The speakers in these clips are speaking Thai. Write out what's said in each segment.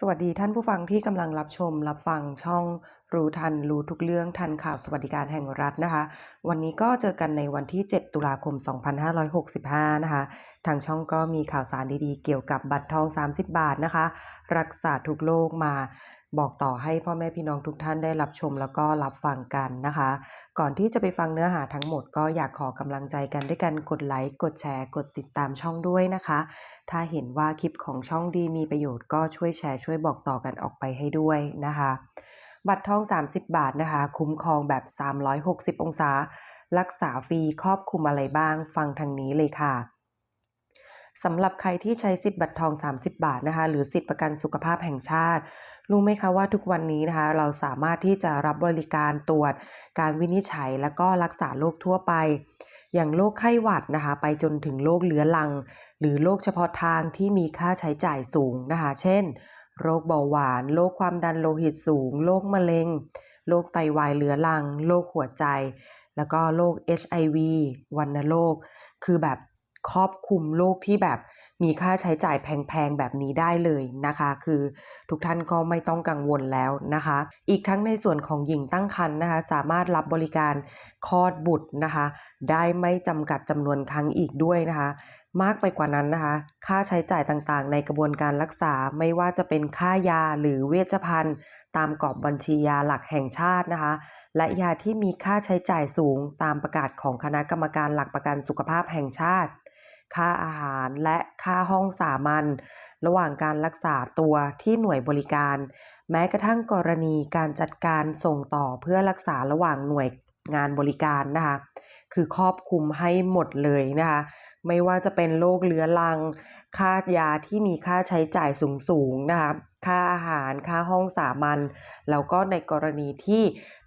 สวัสดีท่านผู้ฟังที่กำลังรับชมรับฟังช่องรู้ทันรู้ทุกเรื่องทันข่าวสวัสดิการแห่งรัฐนะคะ วันนี้ก็เจอกันในวันที่ 7 ตุลาคม 2565 นะคะ ทางช่องก็มีข่าวสารดีๆ เกี่ยวกับบัตรทอง 30 บาทนะคะ รักษาทุกโรคมา บอกต่อให้พ่อแม่พี่น้องทุกท่านได้รับชมแล้วก็รับฟังกันนะคะ ก่อนที่จะไปฟังเนื้อหาทั้งหมดก็อยากขอกำลังใจกันด้วยกันกดไลค์กดแชร์กดติดตามช่องด้วยนะคะ ถ้าเห็นว่าคลิปของช่องดีมีประโยชน์ก็ช่วยแชร์ช่วยบอกต่อกันออกไปให้ด้วยนะคะบัตรทอง 30 บาทนะคะ คุ้มครองแบบ 360 องศา รักษาฟรีครอบคลุมอะไรบ้าง ฟังทางนี้เลยค่ะ สำหรับใครที่ใช้สิทธิ์บัตรทอง 30 บาทนะคะ หรือสิทธิประกันสุขภาพแห่งชาติ รู้ไหมคะว่าทุกวันนี้นะคะ เราสามารถที่จะรับบริการตรวจ การวินิจฉัย แล้วก็รักษาโรคทั่วไป อย่างโรคไข้หวัดนะคะ ไปจนถึงโรคเรื้อรัง หรือโรคเฉพาะทางที่มีค่าใช้จ่ายสูงนะคะ เช่น โรคเบาหวาน โรคความดันโลหิตสูง โรคมะเร็ง โรคไตวายเรื้อรัง โรคหัวใจ แล้วก็โรค HIV วัณโรค คือแบบ ครอบคลุมโรคที่แบบมีค่าใช้จ่ายแพงๆแบบนี้ได้เลยนะคะ คือทุกท่านก็ไม่ต้องกังวลแล้วนะคะ อีกทั้งในส่วนของหญิงตั้งครรภ์นะคะ สามารถรับบริการคลอดบุตรนะคะ ได้ไม่จำกัดจำนวนครั้งอีกด้วยนะคะ มากไปกว่านั้นนะคะ ค่าใช้จ่ายต่างๆ ในกระบวนการรักษาไม่ว่าจะเป็นค่ายาหรือเวชภัณฑ์ ตามกรอบบัญชียาหลักแห่งชาตินะคะ และยาที่มีค่าใช้จ่ายสูงตามประกาศของคณะกรรมการหลักประกันสุขภาพแห่งชาติ ค่าอาหารและค่าห้องสามัญระหว่างการรักษาตัวที่หน่วยบริการ แม้กระทั่งกรณีการจัดการส่งต่อเพื่อรักษาระหว่างหน่วยงานบริการนะคะคือครอบคลุมให้หมดเลยนะคะไม่ว่าจะเป็นโรคเรื้อรัง ค่ายาที่มีค่าใช้จ่ายสูงๆนะคะค่าอาหารค่าห้องสามัญแล้วก็ในกรณีที่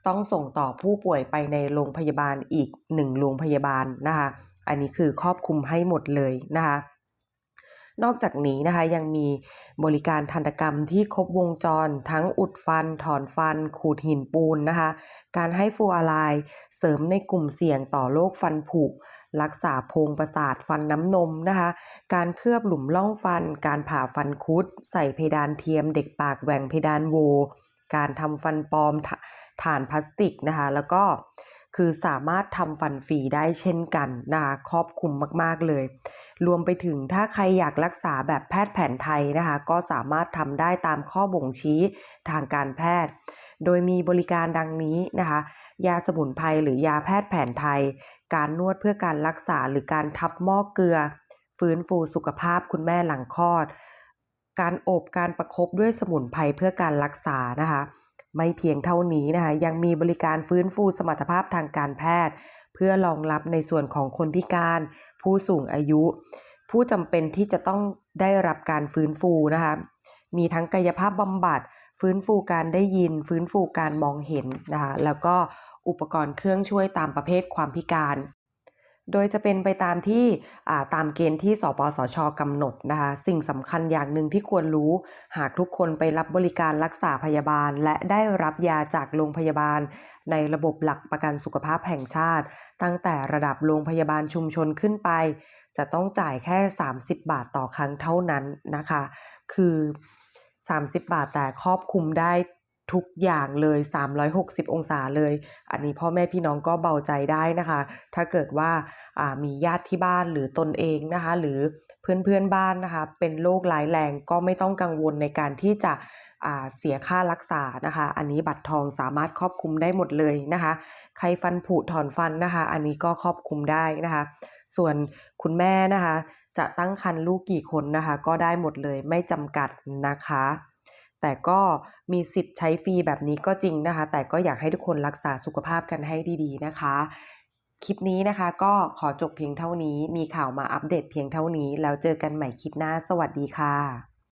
ต้องส่งต่อผู้ป่วยไปในโรงพยาบาลอีกหนึ่งโรงพยาบาลนะคะ อันนี้คือครอบคลุมให้หมดเลยนะคะนอกจากนี้นะคะยังมีบริการทันตกรรมที่ครบวงจร ทั้งอุดฟัน ถอนฟัน ขูดหินปูนนะคะ การให้ฟูอาไลน์เสริมในกลุ่มเสี่ยงต่อโรคฟันผุ รักษาโพรงประสาทฟันน้ำนมนะคะ การเคลือบหลุมร่องฟัน การผ่าฟันคุด ใส่เพดานเทียม เด็กปากแหว่งเพดานโว การทำฟันปลอมฐานพลาสติกนะคะ แล้วก็ คือสามารถทำฟันฟรีได้เช่นกันนะคะครอบคลุมมากๆเลย รวมไปถึงถ้าใครอยากรักษาแบบแพทย์แผนไทยนะคะ ก็สามารถทำได้ตามข้อบ่งชี้ทางการแพทย์ โดยมีบริการดังนี้นะคะ ยาสมุนไพรหรือยาแพทย์แผนไทย การนวดเพื่อการรักษาหรือการทับหม้อเกลือ ฟื้นฟูสุขภาพคุณแม่หลังคลอด การอบการประครบด้วยสมุนไพรเพื่อการรักษานะคะ ไม่เพียงเท่านี้นะคะยังมีบริการฟื้นฟูสมรรถภาพทางการแพทย์ เพื่อรองรับในส่วนของคนพิการ ผู้สูงอายุ ผู้จำเป็นที่จะต้องได้รับการฟื้นฟูนะคะมีทั้งกายภาพบำบัด ฟื้นฟูการได้ยิน ฟื้นฟูการมองเห็นนะคะแล้วก็อุปกรณ์เครื่องช่วยตามประเภทความพิการ โดยจะเป็นไปตามที่ตามเกณฑ์ที่สปสชกำหนดนะคะสิ่งสำคัญอย่างหนึ่งที่ควรรู้ หากทุกคนไปรับบริการรักษาพยาบาล และได้รับยาจากโรงพยาบาล ในระบบหลักประกันสุขภาพแห่งชาติ ตั้งแต่ระดับโรงพยาบาลชุมชนขึ้นไป จะต้องจ่ายแค่ 30 บาทต่อครั้งเท่านั้นนะคะ คือ 30 บาทแต่ครอบคลุมได้ ทุกอย่างเลย 360 องศาเลย อันนี้พ่อแม่พี่น้องก็เบาใจได้นะคะ ถ้าเกิดว่ามีญาติที่บ้านหรือตนเองนะคะ หรือเพื่อนเพื่อนบ้านนะคะ เป็นโรคร้ายแรงก็ไม่ต้องกังวลในการที่จะเสียค่ารักษานะคะ อันนี้บัตรทองสามารถครอบคลุมได้หมดเลยนะคะ ใครฟันผุถอนฟันนะคะ อันนี้ก็ครอบคลุมได้นะคะ ส่วนคุณแม่นะคะ จะตั้งครรภ์ลูกกี่คนนะคะ ก็ได้หมดเลยไม่จำกัดนะคะ แต่ก็มีสิทธิ์ใช้ฟรีแบบนี้ก็จริงนะคะ แต่ก็อยากให้ทุกคนรักษาสุขภาพกันให้ดีๆนะคะ คลิปนี้นะคะก็ขอจบเพียงเท่านี้ มีข่าวมาอัปเดตเพียงเท่านี้ แล้วเจอกันใหม่คลิปหน้า สวัสดีค่ะ